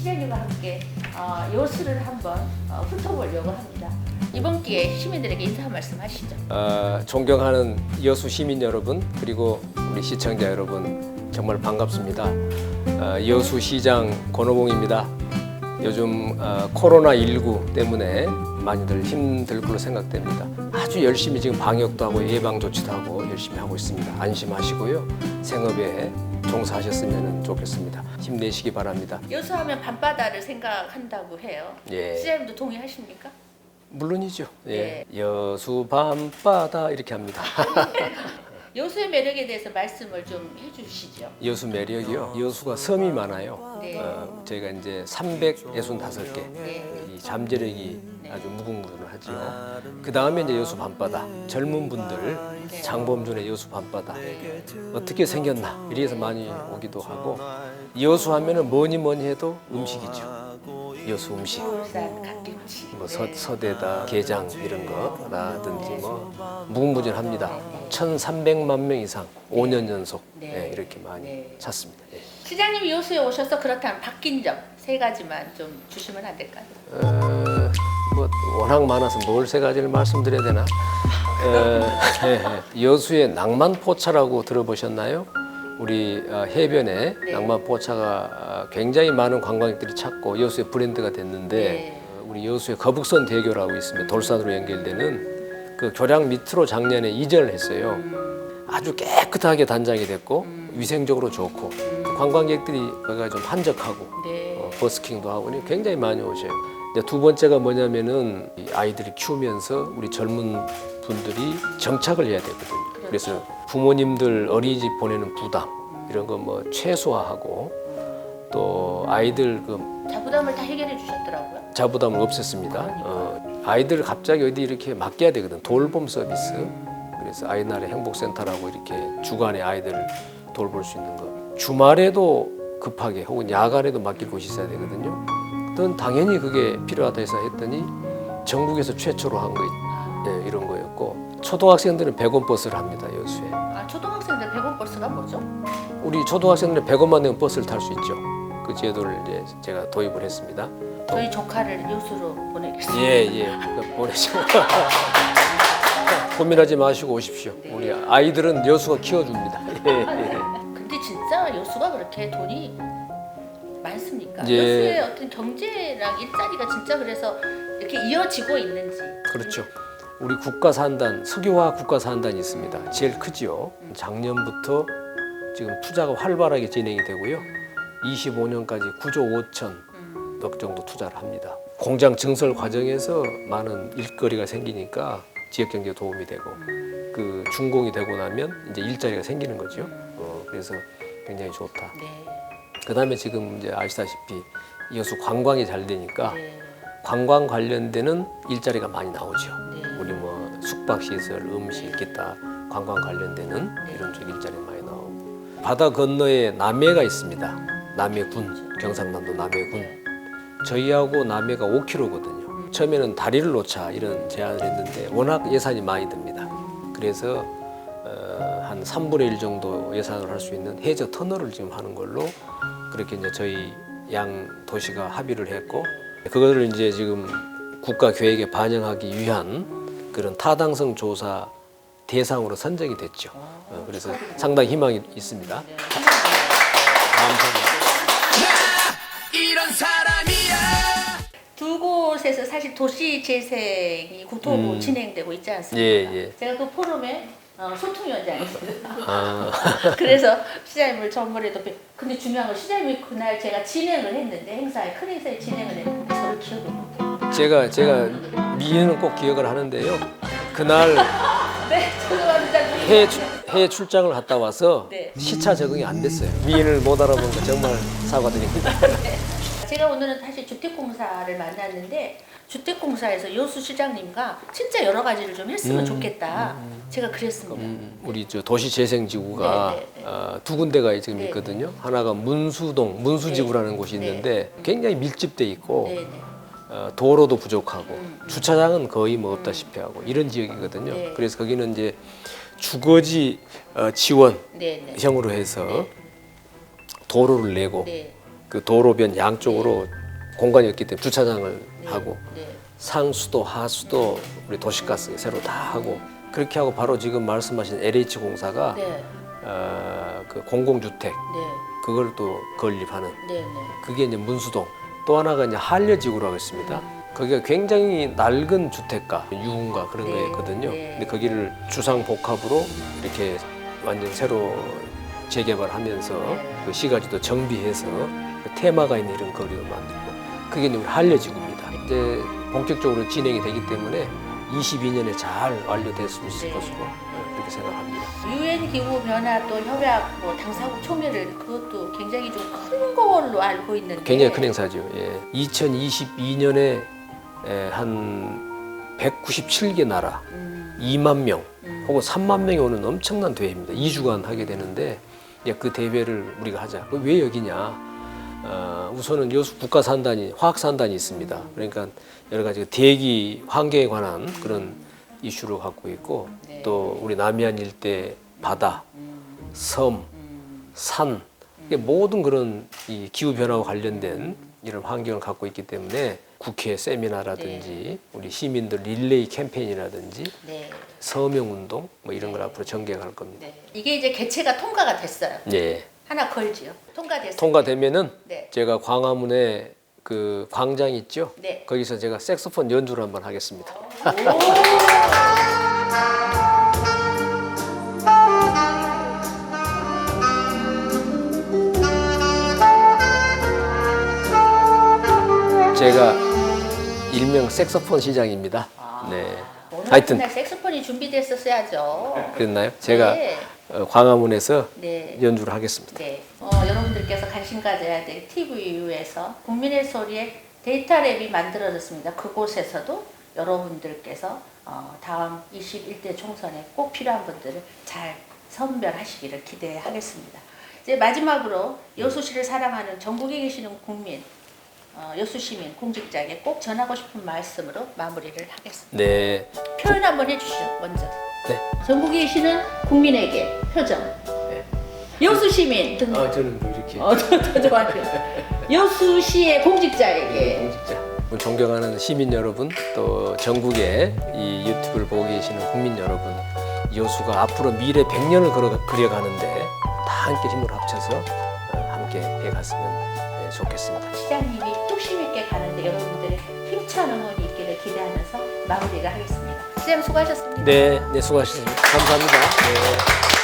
시장님과 함께 어, 여수를 한번 어, 훑어보려고 합니다. 이번 기회에 시민들에게 인사 한 말씀 하시죠. 어, 존경하는 여수 시민 여러분 그리고 우리 시청자 여러분 정말 반갑습니다. 어, 여수 시장 권호봉입니다. 요즘 어, 코로나 19 때문에 많이들 힘들 걸로 생각됩니다. 아주 열심히 지금 방역도 하고 예방 조치도 하고 열심히 하고 있습니다. 안심하시고요. 생업에 종사하셨으면 좋겠습니다. 힘내시기 바랍니다. 여수하면 밤바다를 생각한다고 해요. 예. 시장님도 동의하십니까? 물론이죠. 예. 여수 밤바다 이렇게 합니다. 여수의 매력에 대해서 말씀을 좀 해주시죠. 여수 매력이요. 여수가 섬이 많아요. 네. 어, 저희가 이제 365개 네. 이 잠재력이 아주 무궁무진하지요. 그 다음에 이제 여수 밤바다 젊은 분들 장범준의 여수 밤바다 어떻게 생겼나 이래서 많이 오기도 하고 여수 하면은 뭐니 뭐니 해도 음식이죠. 여수 음식. 울산 갓김치. 뭐 서, 서대다 게장 이런 거라든지 뭐 무궁무진합니다. 1,300만 명 이상 5년 연속 네. 예, 이렇게 많이 네. 찾습니다. 예. 시장님이 여수에 오셔서 그렇다면 바뀐 점 세 가지만 좀 주시면 안 될까요? 어, 뭐 워낙 많아서 뭘 세 가지를 말씀드려야 되나? 어, 예, 예. 여수의 낭만 포차라고 들어보셨나요? 우리 어, 해변에 네. 낭만 포차가 어, 굉장히 많은 관광객들이 찾고 여수의 브랜드가 됐는데 네. 어, 우리 여수의 거북선 대교라고 있습니다. 돌산으로 연결되는 그 교량 밑으로 작년에 이전을 했어요. 아주 깨끗하게 단장이 됐고 위생적으로 좋고 그 관광객들이 거기가 좀 한적하고 네. 어, 버스킹도 하고 굉장히 많이 오셔요. 두 번째가 뭐냐면은 이 아이들이 키우면서 우리 젊은 분들이 정착을 해야 되거든요. 그래서 부모님들 어린이집 보내는 부담 이런 거 뭐 최소화하고 또 아이들 그 자부담을 다 해결해 주셨더라고요. 자부담을 없앴습니다. 어, 아이들 갑자기 어디 이렇게 맡겨야 되거든. 돌봄 서비스. 그래서 아이날의 행복센터라고 이렇게 주간에 아이들을 돌볼 수 있는 거. 주말에도 급하게 혹은 야간에도 맡길 곳이 있어야 되거든요. 그건 당연히 그게 필요하다 해서 했더니 전국에서 최초로 한 거, 예, 이런 거였고 초등학생들은 100원 버스를 합니다 여수에. 아, 초등학생들 100원 버스가 뭐죠? 우리 초등학생들은 100원만 내면 버스를 탈 수 있죠. 그 제도를 이제 제가 도입을 했습니다. 저희 조카를 여수로 보내겠습니다. 예, 예. 그 보내시고. 고민하지 마시고 오십시오. 우리 아이들은 여수가 키워줍니다. 예, 예. 근데 진짜 여수가 그렇게 돈이 많습니까? 예. 여수의 어떤 경제랑 일자리가 진짜 그래서 이렇게 이어지고 있는지. 그렇죠. 우리 국가산단, 석유화 국가산단이 있습니다. 제일 크지요. 작년부터 지금 투자가 활발하게 진행이 되고요. 25년까지 9조 5천 억 정도 투자를 합니다. 공장 증설 과정에서 많은 일거리가 생기니까 지역 경제에 도움이 되고 그 준공이 되고 나면 이제 일자리가 생기는 거죠. 어, 그래서 굉장히 좋다. 네. 그다음에 지금 이제 아시다시피 여수 관광이 잘 되니까 네. 관광 관련되는 일자리가 많이 나오죠. 네. 우리 뭐 숙박 시설, 음식, 기타 관광 관련되는 이런 쪽 일자리 많이 나오고 바다 건너에 남해가 있습니다. 남해군, 경상남도 남해군. 저희하고 남해가 5km거든요. 처음에는 다리를 놓자 이런 제안을 했는데 워낙 예산이 많이 듭니다. 그래서 어, 한 3분의 1 정도 예산을 할 수 있는 해저 터널을 지금 하는 걸로 그렇게 이제 저희 양 도시가 합의를 했고 그거를 이제 지금 국가 계획에 반영하기 위한 그런 타당성 조사 대상으로 선정이 됐죠. 어, 그래서 상당히 희망이 있습니다. 감사합니다. 이런 사람이야 두 곳에서 사실 도시 재생이 구토로 진행되고 있지 않습니까? 음. 예, 예. 제가 그 포럼에 어, 소통위원장이었어요. 아, 그래서 시장님을 전번에도 뵙. 근데 중요한 건 시장님이 그날 제가 진행을 했는데 행사에 큰 행사에 진행을 했는데 저를 기억을 못해요. 제가 제가 미인은 꼭 기억을 하는데요. 그날 네, 죄송합니다. 해외, 출- 해외 출장을 갔다 와서 네. 시차 적응이 안 됐어요. 미인을 못 알아본 거 정말 사과드립니다. 제가 오늘은 사실 주택공사를 만났는데 주택공사에서 여수 시장님과 진짜 여러 가지를 좀 했으면 좋겠다. 제가 그랬습니다. 음, 우리 저 도시재생지구가 네, 네, 네. 어, 두 군데가 지금 네, 있거든요. 하나가 문수동 문수지구라는 곳이 네. 있는데 굉장히 밀집돼 있고 네, 네. 어, 도로도 부족하고 음, 주차장은 거의 뭐 없다시피 하고 이런 지역이거든요. 네. 그래서 거기는 이제 주거지 어, 지원 네, 네. 형으로 해서 네. 도로를 내고 네. 그 도로변 양쪽으로 공간이 없기 때문에 주차장을 하고 네. 상수도 하수도 우리 도시가스 새로 다 하고 그렇게 하고 바로 지금 말씀하신 LH 공사가 네. 어, 그 공공주택 네. 그걸 또 건립하는 네. 네. 그게 이제 문수동 또 하나가 이제 한려지구라고 있습니다. 거기가 굉장히 낡은 주택가 유흥가 그런 네, 거였거든요. 네. 근데 거기를 주상 복합으로 이렇게 완전 새로 재개발하면서 네. 그 시가지도 정비해서 그 테마가 있는 이런 거리를 만들고 그게 이제 우리 한려지구입니다. 이제 본격적으로 진행이 되기 때문에 22년에 잘 완료될 수 있을 네. 것으로 어, 그렇게 생각합니다. 유엔 기후 변화 또 협약 뭐 당사국 총회를 그것도 굉장히 좀 큰 걸로 알고 있는데 굉장히 큰 행사죠. 예. 2022년에 한 197개 나라, 음, 2만 명 음. 혹은 3만 명이 오는 엄청난 대회입니다. 2주간 하게 되는데 예, 그 대회를 우리가 하자. 왜 여기냐? 어, 우선은 여수 국가산단이 화학산단이 있습니다. 그러니까 여러 가지 대기 환경에 관한 그런 이슈를 갖고 있고 네. 또 우리 남해안 일대 바다, 음, 섬, 음, 산 모든 그런 이 기후 변화와 관련된 이런 환경을 갖고 있기 때문에 국회 세미나라든지 우리 시민들 릴레이 캠페인이라든지 네. 서명 운동 뭐 이런 걸 앞으로 전개할 겁니다. 네. 이게 이제 개최가 통과가 됐어요. 예. 하나 걸지요. 통과됐어요. 통과되면은 네. 제가 광화문에 그 광장 있죠? 네. 거기서 제가 색소폰 연주를 한번 하겠습니다. 제가 일명 색소폰 시장입니다. 네. 오늘 하여튼 날 색소폰이 준비됐었어야죠. 그랬나요? 제가 네. 어, 광화문에서 네. 연주를 하겠습니다. 네. 어, 여러분들께서 관심 가져야 될 TVU에서 국민의 소리에 데이터 랩이 만들어졌습니다. 그곳에서도 여러분들께서 어, 다음 21대 총선에 꼭 필요한 분들을 잘 선별하시기를 기대하겠습니다. 이제 마지막으로 여수시를 사랑하는 전국에 계시는 국민, 어, 여수 시민, 공직자에게 꼭 전하고 싶은 말씀으로 마무리를 하겠습니다. 네. 표현 한번 해주시죠, 먼저. 네. 전국에 계시는 국민에게 표정. 네. 여수 시민, 아, 저는 뭐 이렇게 어, 저, 저, 좋아요. 여수시의 공직자에게 공직자. 우리 존경하는 시민 여러분, 또 전국에 이 유튜브를 보고 계시는 국민 여러분, 여수가 앞으로 미래 100년을 걸어, 그려가는데 다 함께 힘을 합쳐서 어, 함께 해갔으면 예, 좋겠습니다. 시장님이 뚝심 있게 가는데 여러분들의 힘찬 응원이 있기를 기대하면서 마무리를 하겠습니다. 시장 수고하셨습니다. 네, 네 수고하셨습니다. 감사합니다. 네.